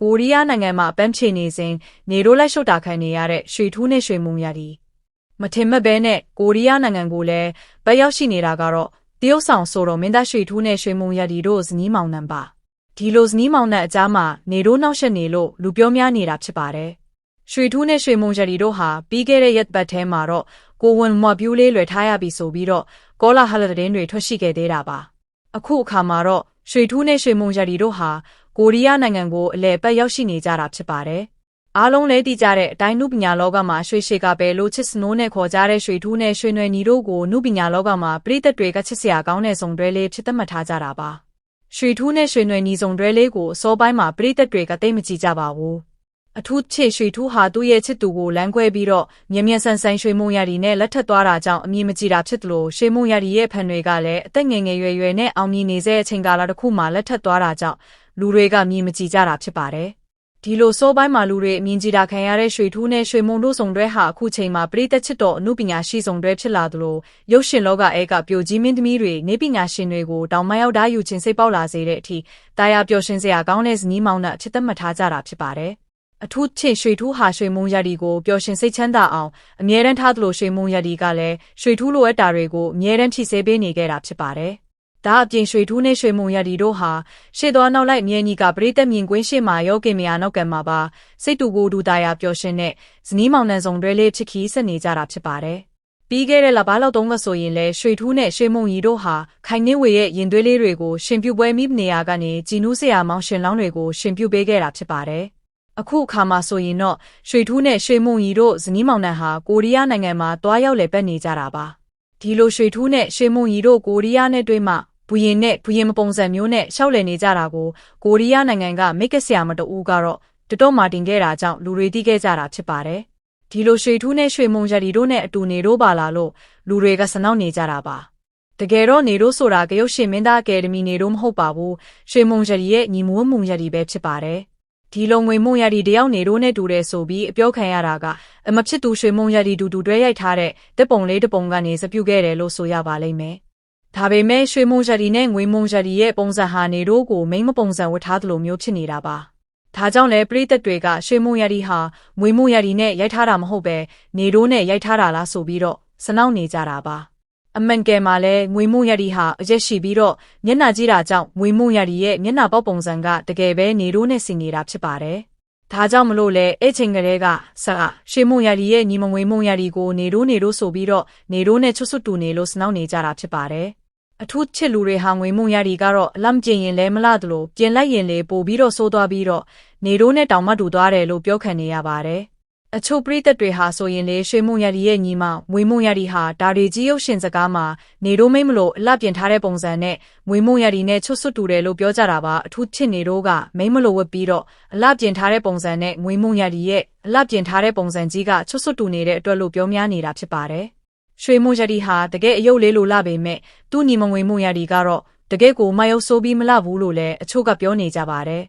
ကိုရီးယားနိုင်ငံမှာပန်းချေနေစဉ်နေရိုးလိုက်ရှုတ်တာခံနေရတဲ့ရွှေထူးနဲ့ရွှေမုံရည်မထင်မှတ်ဘဲနဲ့ကိုရီးယားနိုင်ငံကိုလည်းဗတ်ရောက်ရှိနေတာကတော့တရုတ်ဆောင်ဆိုတော့မင်းသားရွှေထူးနဲ့ရွှေမုံရည်တို့ဇနီးမောင်နှံပါဒီလိုဇနီးမောင်နှံအကြားမှာနေရိုးနောက်ဆက်နေလို့လူပြောများနေတာဖြစ်ပါတယ်ရွှေထူးနဲ့ရွှေမုံရည်တို့ဟာပြီးခဲ့တဲ့ရက်ပတ်ထဲမှာတော့ကိုဝန်မွာပြူးလေးလွယ်ထားရပြီဆိုပြီးတော့ကောလာဟလတဲ့တွေထွက်ရှိခဲ့သေးတာပါအခုအခါမှာတော့ရွှေထူးနဲ့ရွှေမုံရည်တို့ဟာ ကိုရီးယားနိုင်ငံကိုအလဲပတ်ရောက်ရှိနေကြတာဖြစ်ပါတယ်။အားလုံးလဲတည်ကြတဲ့အတိုင်းနုပညာလောကမှာရွှေရှေကပဲလို့ချစ်စနိုးနဲ့ခေါ်ကြတဲ့ရွှေထူးနဲ့ရွှေနွယ်ညီတို့ကိုနုပညာလောကမှာပရိသတ်တွေကချစ်စရာကောင်းတဲ့စုံတွဲလေးဖြစ်သတ်မှတ်ထားကြတာပါ။ရွှေထူးနဲ့ရွှေနွယ်ညီစုံတွဲလေးကိုအစောပိုင်းမှာပရိသတ်တွေကသိမကြည့်ကြပါဘူး။အထူးချေရွှေထူးဟာသူ့ရဲ့ချစ်သူကိုလမ်းခွဲပြီးတော့မြင်မြန်ဆန်ဆန်ရွှေမုံရည်နဲ့လက်ထပ်သွားတာကြောင့်အမြင်မကြည်တာဖြစ်သလိုရွှေမုံရည်ရဲ့ဖန်တွေကလည်းအသက်ငယ်ငယ်ရွယ်ရွယ်နဲ့အောင်မြင်နေတဲ့အချိန်ကာလတစ်ခုမှာလက်ထပ်သွားတာကြောင့် လူတွေကမြင်မကြည့်ကြတာဖြစ်ပါတယ်။ဒီလိုစိုးပိုင်းမှာလူတွေအမြင်ကြည့်တာခံရတဲ့ရွှေထူးနဲ့ရွှေမုံတို့ဆောင်တွဲဟာအခုချိန်မှာပရိသတ်ချစ်တော်အမှုပညာရှိဆောင်တွဲဖြစ်လာသလိုရုပ်ရှင်လောကအဲကပြိုကြီးမင်းသမီးတွေနေပညာရှင်တွေကိုတောင်မရောက်တာယူခြင်းစိတ်ပေါက်လာစေတဲ့အထိတာယာပျော်ရွှင်စရာကောင်းတဲ့ဇနီးမောင်နှံအဖြစ်သတ်မှတ်ထားကြတာဖြစ်ပါတယ်။အထူးချစ်ရွှေထူးဟာရွှေမုံရည်ကိုပျော်ရွှင်စိတ်ချမ်းသာအောင်အမြဲတမ်းထားသလိုရွှေမုံရည်ကလည်းရွှေထူးလိုအပ်တာတွေကိုအမြဲတမ်းထိစေပေးနေခဲ့တာဖြစ်ပါတယ်။ ဒါအပြင်ရွှေထူးနဲ့ရွှေမုံရည်တို့ဟာရှေ့သွားနောက်လိုက်မြဲညီကပရိသတ်မြင်ကွင်းရှေ့မှာရောကင်မယာနောက်ကံမှာပါစိတ်တူကိုဒူတာယာပျော်ရှင်တဲ့ဇနီးမောင်နှံဆောင်တွဲလေးချစ်ခီးဆက်နေကြတာဖြစ်ပါတယ်။ပြီးခဲ့တဲ့လပါလောက်တုန်းကဆိုရင်လဲရွှေထူးနဲ့ရွှေမုံရီတို့ဟာခိုင်နှင်းဝေရဲ့ရင်သွေးလေးတွေကိုရှင်ပြုတ်ပွဲမိနေရာကနေကြည်နူးစရာမောင်ရှင်လောင်းတွေကိုရှင်ပြုတ်ပေးခဲ့တာဖြစ်ပါတယ်။အခုအခါမှာဆိုရင်တော့ရွှေထူးနဲ့ရွှေမုံရီတို့ဇနီးမောင်နှံဟာကိုရီးယားနိုင်ငံမှာတွားရောက်လည်ပတ်နေကြတာပါ။ဒီလိုရွှေထူးနဲ့ရွှေမုံရီတို့ကိုရီးယားနဲ့တွေ့မှ ဘူရင်နဲ့ဘူရင်မပုံစံမျိုးနဲ့ရှောက်လည်နေကြတာကိုကိုရီးယားနိုင်ငံကမိတ်ကဆရာမတဦးကတော့တတော်မာတင်ခဲ့တာကြောင့်လူတွေသိခဲ့ကြတာဖြစ်ပါတယ်။ဒီလိုရွှေထူးနဲ့ရွှေမုံရည်တို့နဲ့အတူနေတို့ပါလာလို့လူတွေကစနောက်နေကြတာပါ။တကယ်တော့နေတို့ဆိုတာကရုတ်ရှင်မင်းသားအကယ်ဒမီနေတို့မဟုတ်ပါဘူး။ရွှေမုံရည်ရဲ့ညီမွန်းမုံရည်ပဲဖြစ်ပါတယ်။ဒီလုံငွေမုံရည်တယောက်နေတို့နဲ့တူတယ်ဆိုပြီးအပြောခံရတာကအမဖြစ်သူရွှေမုံရည်တူတူတွဲရိုက်ထားတဲ့တက်ပုံလေးတပုံကနေစပြုတ်ခဲ့တယ်လို့ဆိုရပါလိမ့်မယ်။ ဒါပေမဲ့ရွှေမုံရည်နဲ့ငွေမုံရည်ရဲ့ပုံစံဟာနေတို့ကိုမိမပုံစံဝတ်ထားသလိုမျိုးဖြစ်နေတာပါ။ဒါကြောင့်လဲပရိသတ်တွေကရွှေမုံရည်ဟာငွေမုံရည်နဲ့ရိုက်ထားတာမဟုတ်ပဲနေတို့နဲ့ရိုက်ထားတာလားဆိုပြီးတော့စနောက်နေကြတာပါ။အမှန်ကယ်မှာလဲငွေမုံရည်ဟာအရက်ရှိပြီးတော့မျက်နှာကြီးတာကြောင့်ငွေမုံရည်ရဲ့မျက်နှာပေါက်ပုံစံကတကယ်ပဲနေတို့နဲ့ဆင်နေတာဖြစ်ပါတယ်။ဒါကြောင့်မလို့လဲအဲ့ချိန်ကလေးကဆာရှေမုံရည်ရဲ့ညီမငွေမုံရည်ကိုနေတို့နေတို့ဆိုပြီးတော့နေတို့နဲ့ချွတ်ဆွတ်တူနေလို့စနောက်နေကြတာဖြစ်ပါတယ်။ အထူးချစ်လူတွေဟာငွေမုံရည်ကတော့အလမ်ကျင်ရင်လဲမလားတလို့ပြင်လိုက်ရင်လေပို့ပြီးတော့ဆိုးသွားပြီးတော့နေတို့နဲ့တောင်မတူသွားတယ်လို့ပြောခံနေရပါတယ်။အချို့ပရိသတ်တွေဟာဆိုရင်လေရွှေမုံရည်ရဲ့ညီမငွေမုံရည်ဟာဒါရီကြီးရုပ်ရှင်စကားမှာနေတို့မိမလို့အလှပြင်ထားတဲ့ပုံစံနဲ့ငွေမုံရည်နဲ့ချွတ်ဆွတ်တူတယ်လို့ပြောကြတာပါအထူးချစ်နေတို့ကမိမလို့ဝတ်ပြီးတော့အလှပြင်ထားတဲ့ပုံစံနဲ့ငွေမုံရည်ရဲ့အလှပြင်ထားတဲ့ပုံစံကြီးကချွတ်ဆွတ်တူနေတဲ့အတွက်လို့ပြောများနေတာဖြစ်ပါတယ်။ ရွှေမုံရည်ဟာတကယ်အယုတ်လေးလိုလာပေမဲ့သူ့ညီမငွေမုံရည်ကတော့တကယ်ကိုမယုတ်ဆိုးပြီးမလဘူးလို့လည်းအချို့ကပြောနေကြပါတယ်